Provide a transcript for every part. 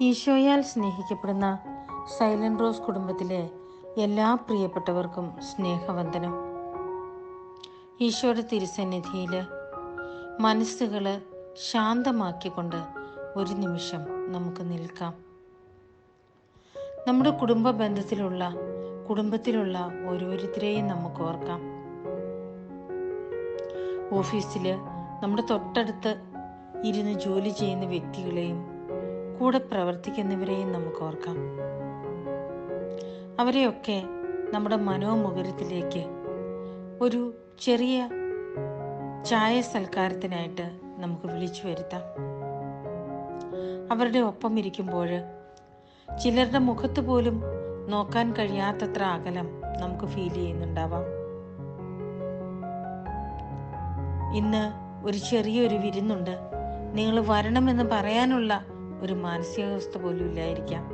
ഈശോയാൽ സ്നേഹിക്കപ്പെടുന്ന silent rose കുടുംബത്തിലെ എല്ലാ പ്രിയപ്പെട്ടവർക്കും സ്നേഹവന്ദനം. ഈശോയുടെ തിരുസന്നിധിയിൽ മനസ്സുകൾ ശാന്തമാക്കിക്കൊണ്ട് ഒരു നിമിഷം നമുക്ക് നിൽക്കാം. നമ്മുടെ കുടുംബ ബന്ധത്തിലുള്ള കുടുംബത്തിലുള്ള ഓരോരുത്തരെയും നമുക്ക് ഓർക്കാം. ഓഫീസിൽ നമ്മുടെ തൊട്ടടുത്ത് ഇരുന്ന് ജോലി ചെയ്യുന്ന വ്യക്തികളെയും കൂടെ പ്രവർത്തിക്കുന്നവരെയും നമുക്ക് ഓർക്കാം. അവരെയൊക്കെ നമ്മുടെ മനോമുഖരത്തിലേക്ക് ഒരു ചെറിയ ചായ സൽക്കാരത്തിനായിട്ട് നമുക്ക് വിളിച്ചു വരുത്താം. അവരുടെ ഒപ്പം ഇരിക്കുമ്പോൾ ചിലരുടെ മുഖത്ത് പോലും നോക്കാൻ കഴിയാത്തത്ര അകലം നമുക്ക് ഫീൽ ചെയ്യുന്നുണ്ടാവാം. ഇന്ന് ഒരു ചെറിയൊരു വിരുന്നുണ്ട്. നിങ്ങൾ വരണമെന്ന് പറയാനുള്ള ഒരു മാനസികാവസ്ഥ പോലും ഇല്ലായിരിക്കാം.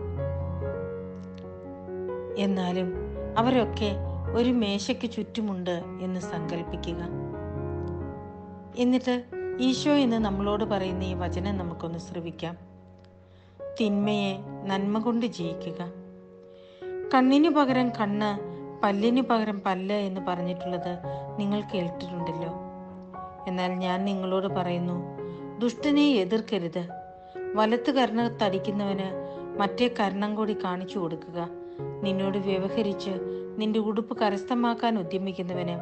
എന്നാലും അവരൊക്കെ ഒരു മേശയ്ക്ക് ചുറ്റുമുണ്ട് എന്ന് സങ്കല്പിക്കുക എന്നിട്ട് ഈശോ എന്ന് നമ്മളോട് പറയുന്ന ഈ വചനം നമുക്കൊന്ന് ശ്രവിക്കാം. തിന്മയെ നന്മ കൊണ്ട് ജയിക്കുക. കണ്ണിനു പകരം കണ്ണ് പല്ലിനു പകരം പല്ല് എന്ന് പറഞ്ഞിട്ടുള്ളത് നിങ്ങൾ കേട്ടിട്ടുണ്ടല്ലോ. എന്നാൽ ഞാൻ നിങ്ങളോട് പറയുന്നു ദുഷ്ടനെ എതിർക്കരുത്. വലത്ത് കർണത്തടിക്കുന്നവന് മറ്റേ കരണം കൂടി കാണിച്ചു കൊടുക്കുക. നിന്നോട് വ്യവഹരിച്ച് നിന്റെ ഉടുപ്പ് കരസ്ഥമാക്കാൻ ഉദ്യമിക്കുന്നവന്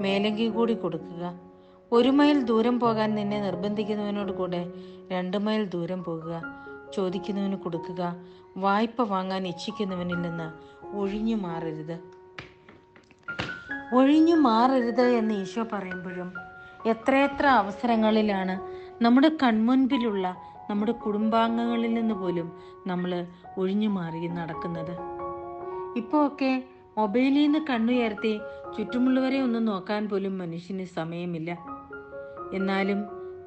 മേലങ്കി കൂടി കൊടുക്കുക. ഒരു മൈൽ ദൂരം പോകാൻ നിന്നെ നിർബന്ധിക്കുന്നവനോട് കൂടെ രണ്ട് മൈൽ ദൂരം പോകുക. ചോദിക്കുന്നവന് കൊടുക്കുക. വായ്പ വാങ്ങാൻ ഇച്ഛിക്കുന്നവനിൽ നിന്ന് ഒഴിഞ്ഞു മാറരുത്. ഒഴിഞ്ഞു മാറരുത് എന്ന് ഈശോ പറയുമ്പോഴും എത്രയെത്ര അവസരങ്ങളിലാണ് നമ്മുടെ കൺമുൻപിലുള്ള നമ്മുടെ കുടുംബാംഗങ്ങളിൽ നിന്ന് പോലും നമ്മൾ ഒഴിഞ്ഞു മാറി നടക്കുന്നത്. ഇപ്പോൾ ഒക്കെ മൊബൈലിൽ നിന്ന് കണ്ണുയർത്തി ചുറ്റുമുള്ളവരെ ഒന്ന് നോക്കാൻ പോലും മനുഷ്യന് സമയമില്ല. എന്നാലും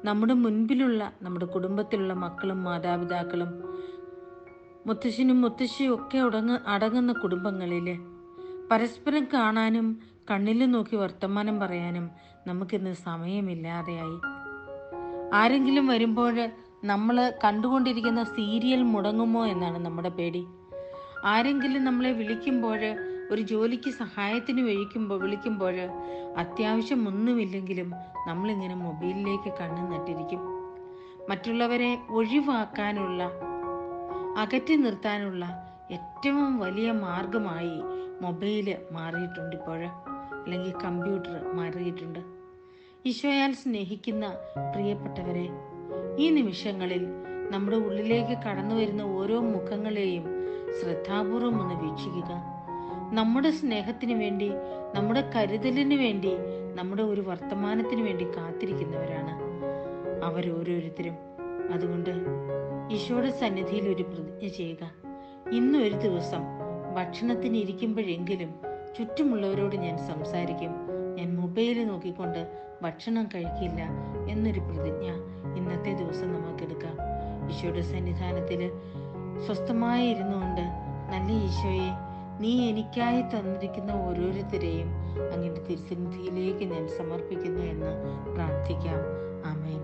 നമ്മുടെ മുൻപിലുള്ള നമ്മുടെ കുടുംബത്തിലുള്ള മക്കളും മാതാപിതാക്കളും മുത്തശ്ശനും മുത്തശ്ശിയും ഒക്കെ ഉടങ്ങ അടങ്ങുന്ന കുടുംബങ്ങളിൽ പരസ്പരം കാണാനും കണ്ണിൽ നോക്കി വർത്തമാനം പറയാനും നമുക്കിന്ന് സമയമില്ലാതെയായി. ആരെങ്കിലും വരുമ്പോൾ നമ്മൾ കണ്ടുകൊണ്ടിരിക്കുന്ന സീരിയൽ മുടങ്ങുമോ എന്നാണ് നമ്മുടെ പേടി. ആരെങ്കിലും നമ്മളെ വിളിക്കുമ്പോൾ ഒരു ജോലിക്ക് സഹായത്തിന് വിളിക്കുമ്പോൾ വിളിക്കുമ്പോൾ അത്യാവശ്യം ഒന്നുമില്ലെങ്കിലും നമ്മളിങ്ങനെ മൊബൈലിലേക്ക് കണ്ണു നട്ടിരിക്കും. മറ്റുള്ളവരെ ഒഴിവാക്കാനുള്ള അകറ്റി നിർത്താനുള്ള ഏറ്റവും വലിയ മാർഗമായി മൊബൈൽ മാറിയിട്ടുണ്ട് ഇപ്പോൾ അല്ലെങ്കിൽ കമ്പ്യൂട്ടർ മാറിയിട്ടുണ്ട്. ഈശോയാൽ സ്നേഹിക്കുന്ന പ്രിയപ്പെട്ടവരെ ഈ നിമിഷങ്ങളിൽ നമ്മുടെ ഉള്ളിലേക്ക് കടന്നു വരുന്ന ഓരോ മുഖങ്ങളെയും ശ്രദ്ധാപൂർവം ഒന്ന് വീക്ഷിക്കുക. നമ്മുടെ സ്നേഹത്തിന് വേണ്ടി നമ്മുടെ കരുതലിന് വേണ്ടി നമ്മുടെ ഒരു വർത്തമാനത്തിന് വേണ്ടി കാത്തിരിക്കുന്നവരാണ് അവരോരോരുത്തരും. അതുകൊണ്ട് ഈശോയുടെ സന്നിധിയിൽ ഒരു പ്രതിജ്ഞ ചെയ്യുക. ഇന്ന് ഒരു ദിവസം ഭക്ഷണത്തിന് ഇരിക്കുമ്പോഴെങ്കിലും ചുറ്റുമുള്ളവരോട് ഞാൻ സംസാരിക്കും. മൊബൈൽ നോക്കിക്കൊണ്ട് ഭക്ഷണം കഴിക്കില്ല എന്നൊരു പ്രതിജ്ഞ ഇന്നത്തെ ദിവസം നമുക്കെടുക്കാം. ഈശോയുടെ സന്നിധാനത്തിൽ സ്വസ്ഥമായി ഇരുന്നുകൊണ്ട് നല്ല ഈശോയെ നീ എനിക്കായി തന്നിരിക്കുന്ന ഓരോരുത്തരെയും അങ്ങയുടെ തിരുസന്നിധിയിലേക്ക് ഞാൻ സമർപ്പിക്കുന്നു എന്ന് പ്രാർത്ഥിക്കാം. ആമേൻ.